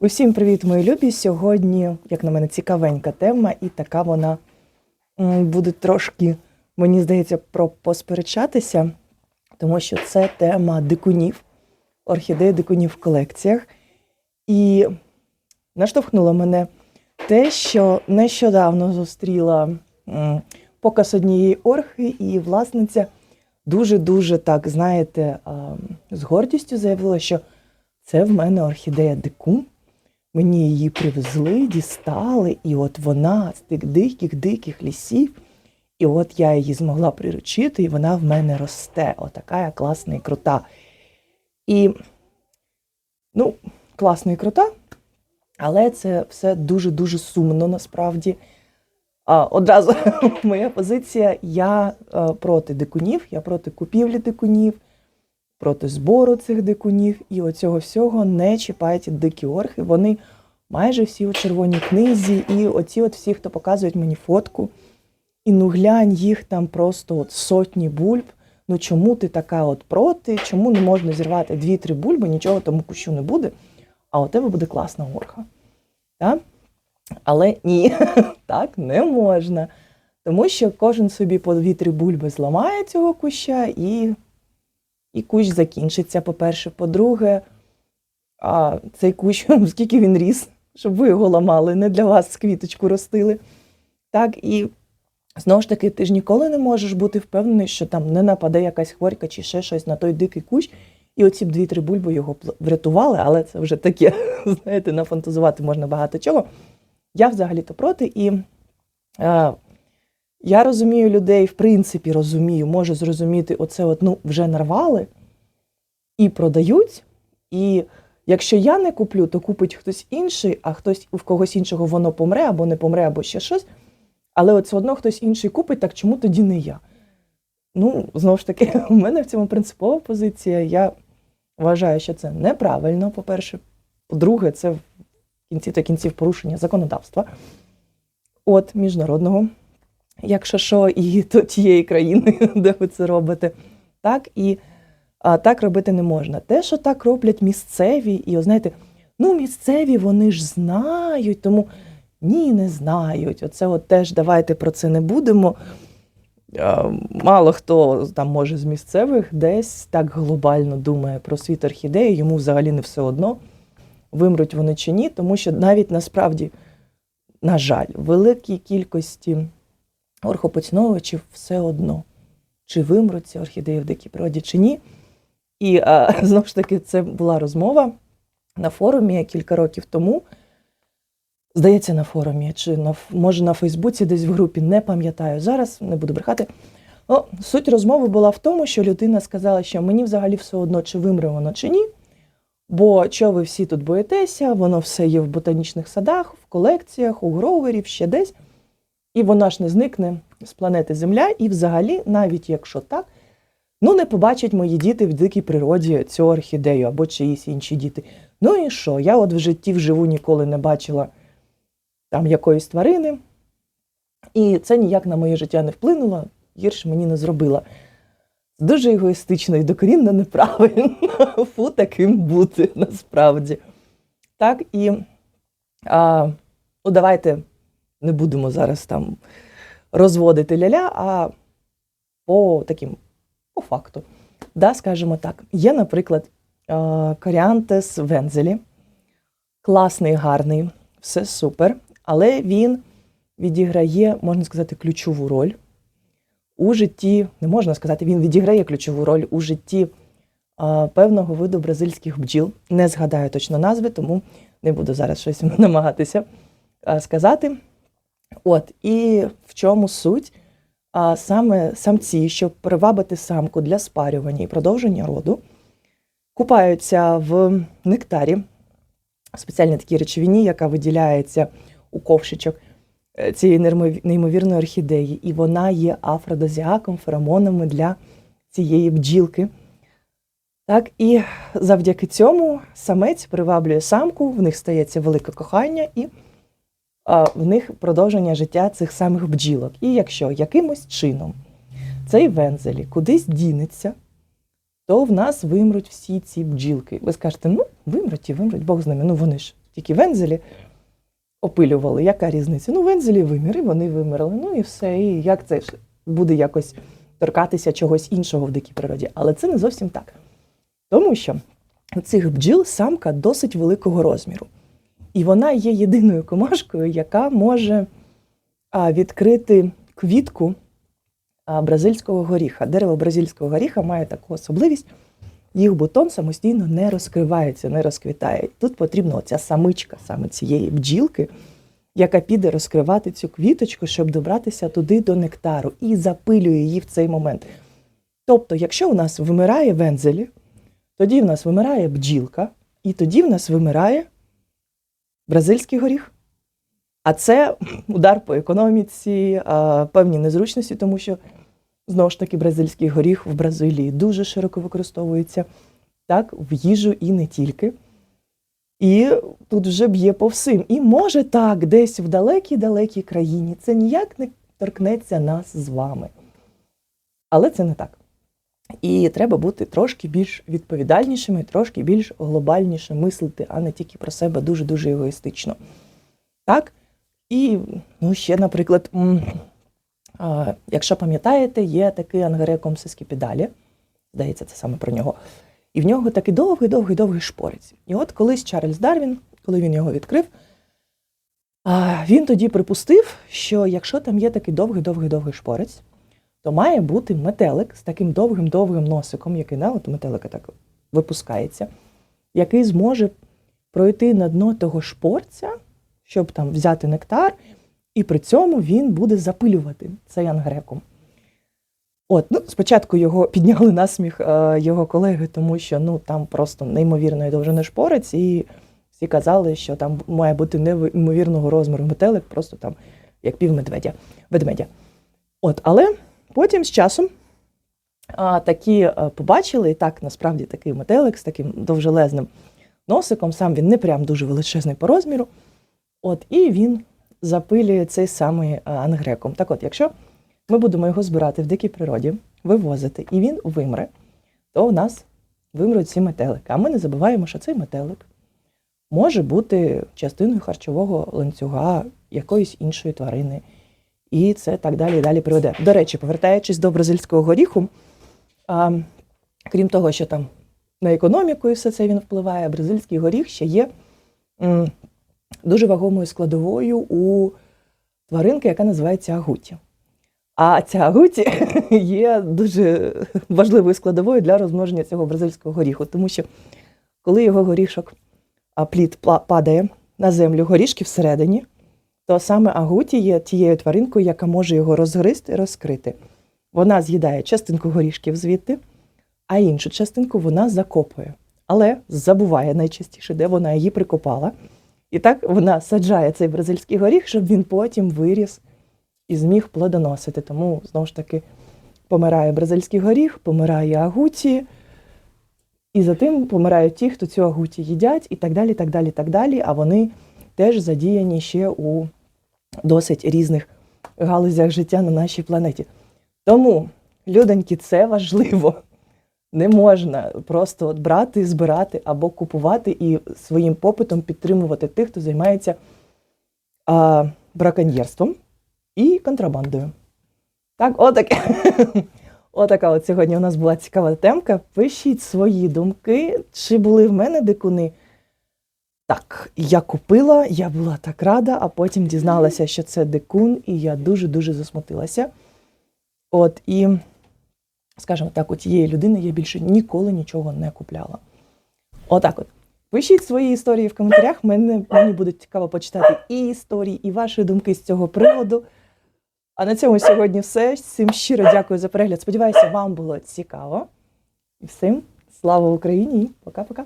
Усім привіт, мої любі. Сьогодні, як на мене, цікавенька тема, і така вона буде трошки, мені здається, про посперечатися, тому що це тема дикунів, орхідеї дикунів в колекціях. І наштовхнуло мене те, що нещодавно зустріла показ однієї орхи, і власниця дуже-дуже так, знаєте, з гордістю заявила, що це в мене орхідея дикун. Мені її привезли, дістали, і от вона з тих диких диких лісів. І от я її змогла приручити, і вона в мене росте. Отака я класна і крута. І, ну, класна і крута, але це все дуже-дуже сумно насправді. А, одразу моя позиція: я е, проти дикунів, я проти купівлі дикунів, проти збору цих дикунів. І оцього всього не чіпайте дикі орхи. Вони майже всі у червоній книзі, і оці от всі, хто показують мені фотку. І ну глянь, їх там просто от сотні бульб. Ну чому ти така от проти? Чому не можна зірвати дві-три бульби, нічого тому кущу не буде, а у тебе буде класна орха. Так? Але ні, так не можна. Тому що кожен собі по дві-три бульби зламає цього куща, і, і кущ закінчиться. По-перше, по-друге, а цей кущ, скільки він ріс, щоб ви його ламали, не для вас квіточку ростили. Так, і знову ж таки, ти ж ніколи не можеш бути впевнений, що там не нападе якась хворька чи ще щось на той дикий кущ. І оці б дві-три бульби його врятували, але це вже таке, знаєте, нафантазувати можна багато чого. Я взагалі-то проти, і е, я розумію людей, в принципі, розумію, можу зрозуміти, оце от, ну, вже нарвали і продають. І якщо я не куплю, то купить хтось інший, а хтось в когось іншого воно помре або не помре, або ще щось. Але от все одно хтось інший купить, так чому тоді не я? Ну, знову ж таки, у мене в цьому принципова позиція. Я вважаю, що це неправильно, по-перше. По-друге, це в кінці та кінців порушення законодавства от міжнародного, якщо що, і то тієї країни, де ви це робите. Так і а, так робити не можна. Те, що так роблять місцеві, і, о, знаєте, ну, місцеві вони ж знають, тому ні, не знають. Оце от теж давайте про це не будемо. Мало хто там може з місцевих десь так глобально думає про світ орхідеї, йому взагалі не все одно, вимруть вони чи ні, тому що навіть насправді, на жаль, великій кількості орхопоціновувачів все одно, чи вимруть ці орхідеї в дикій природі, чи ні. І а, знову ж таки, це була розмова на форумі кілька років тому. Здається, на форумі, чи на може на Фейсбуці, десь в групі, не пам'ятаю зараз, не буду брехати. Ну, суть розмови була в тому, що людина сказала, що мені взагалі все одно, чи вимре воно, чи ні. Бо що ви всі тут боїтеся, воно все є в ботанічних садах, в колекціях, у гроверів, ще десь. І воно ж не зникне з планети Земля. І взагалі, навіть якщо так, ну не побачать мої діти в дикій природі цю орхідею або чиїсь інші діти. Ну і що? Я от в житті вживу ніколи не бачила там якоїсь тварини, і це ніяк на моє життя не вплинуло, гірше мені не зробила. Дуже егоїстично і докорінно неправильно фу таким бути насправді. Так, і а, ну, давайте не будемо зараз там розводити ляля, а по таким, по факту. Да, скажімо так, є, наприклад, коріантес вензелі. Класний, гарний, все супер, але він відіграє, можна сказати, ключову роль у житті, не можна сказати, він відіграє ключову роль у житті а, певного виду бразильських бджіл. Не згадаю точно назви, тому не буду зараз щось намагатися а, сказати. От, і в чому суть? А, саме самці, щоб привабити самку для спарювання і продовження роду, купаються в нектарі, спеціальній такій речовині, яка виділяється у ковшичок е, цієї неймовірної орхідеї, і вона є афродозіаком, феромонами для цієї бджілки. Так, і завдяки цьому самець приваблює самку, в них стається велике кохання, і в них продовження життя цих самих бджілок. І якщо якимось чином цей вензелі кудись дінеться, то в нас вимруть всі ці бджілки. Ви скажете, ну, вимруть і вимруть, Бог з ними, ну вони ж тільки вензелі опилювали. Яка різниця? Ну, вензелі вимір, і вони вимерли. Ну і все. І як це буде якось торкатися чогось іншого в дикій природі? Але це не зовсім так. Тому що цих бджіл самка досить великого розміру. І вона є єдиною комашкою, яка може відкрити квітку бразильського горіха. Дерево бразильського горіха має таку особливість. Їх бутон самостійно не розкривається, не розквітає. Тут потрібна оця самичка саме цієї бджілки, яка піде розкривати цю квіточку, щоб добратися туди до нектару, і запилює її в цей момент. Тобто, якщо у нас вимирає вензелі, тоді в нас вимирає бджілка, і тоді в нас вимирає бразильський горіх. А це удар по економіці, певні незручності, тому що знову ж таки бразильський горіх в Бразилії дуже широко використовується так, в їжу і не тільки. І тут вже б'є по всім. І може так, десь в далекій-далекій країні це ніяк не торкнеться нас з вами. Але це не так. І треба бути трошки більш відповідальнішими, трошки більш глобальніше мислити, а не тільки про себе дуже-дуже егоїстично. Так? І ну, ще, наприклад, якщо пам'ятаєте, є такий ангареком сескіпідалі, здається, це саме про нього. І в нього такий довгий-довгий-довгий шпорець. І от колись Чарльз Дарвін, коли він його відкрив, він тоді припустив, що якщо там є такий довгий-довгий-довгий шпорець, то має бути метелик з таким довгим-довгим носиком, який на от метелика так випускається, який зможе пройти на дно того шпорця, щоб там взяти нектар, і при цьому він буде запилювати цей ангрекум. От, ну, спочатку його підняли на сміх е, його колеги, тому що ну, там просто неймовірної довжини шпорець, і всі казали, що там має бути неймовірного розміру метелик, просто там як пів медведя, ведмедя. От, але потім з часом такі а, побачили, і так насправді такий метелик з таким довжелезним носиком, сам він не прям дуже величезний по розміру. От, і він запилює цей самий ангреком. Так от, якщо ми будемо його збирати в дикій природі, вивозити, і він вимре, то у нас вимруть ці метелики. А ми не забуваємо, що цей метелик може бути частиною харчового ланцюга якоїсь іншої тварини. І це так далі і далі приведе. До речі, повертаючись до бразильського горіху, а, крім того, що там на економіку і все це він впливає, бразильський горіх ще є м, дуже вагомою складовою у тваринки, яка називається агуті. А ця агуті є дуже важливою складовою для розмноження цього бразильського горіху, тому що коли його горішок, а плід падає на землю, горішки всередині, то саме агуті є тією тваринкою, яка може його розгризти розкрити. Вона з'їдає частинку горішків звідти, а іншу частинку вона закопує. Але забуває найчастіше, де вона її прикопала. І так вона саджає цей бразильський горіх, щоб він потім виріс і зміг плодоносити. Тому, знову ж таки, помирає бразильський горіх, помирає агуті, і за тим помирають ті, хто цю агуті їдять, і так далі, так далі, так далі. А вони теж задіяні ще у досить різних галузях життя на нашій планеті. Тому, людоньки, це важливо. Не можна просто от брати, збирати або купувати і своїм попитом підтримувати тих, хто займається а, браконьєрством і контрабандою. Так, отаке. Отака от сьогодні у нас була цікава темка. Пишіть свої думки, чи були в мене дикуни. Так, я купила, я була так рада, а потім дізналася, що це дикун, і я дуже-дуже засмутилася. От і, скажімо так, у тієї людини я більше ніколи нічого не купляла. Отак от. Пишіть свої історії в коментарях. Мені, мені буде цікаво почитати і історії, і ваші думки з цього приводу. А на цьому сьогодні все. Всім щиро дякую за перегляд. Сподіваюся, вам було цікаво. І всім слава Україні! і Пока-пока!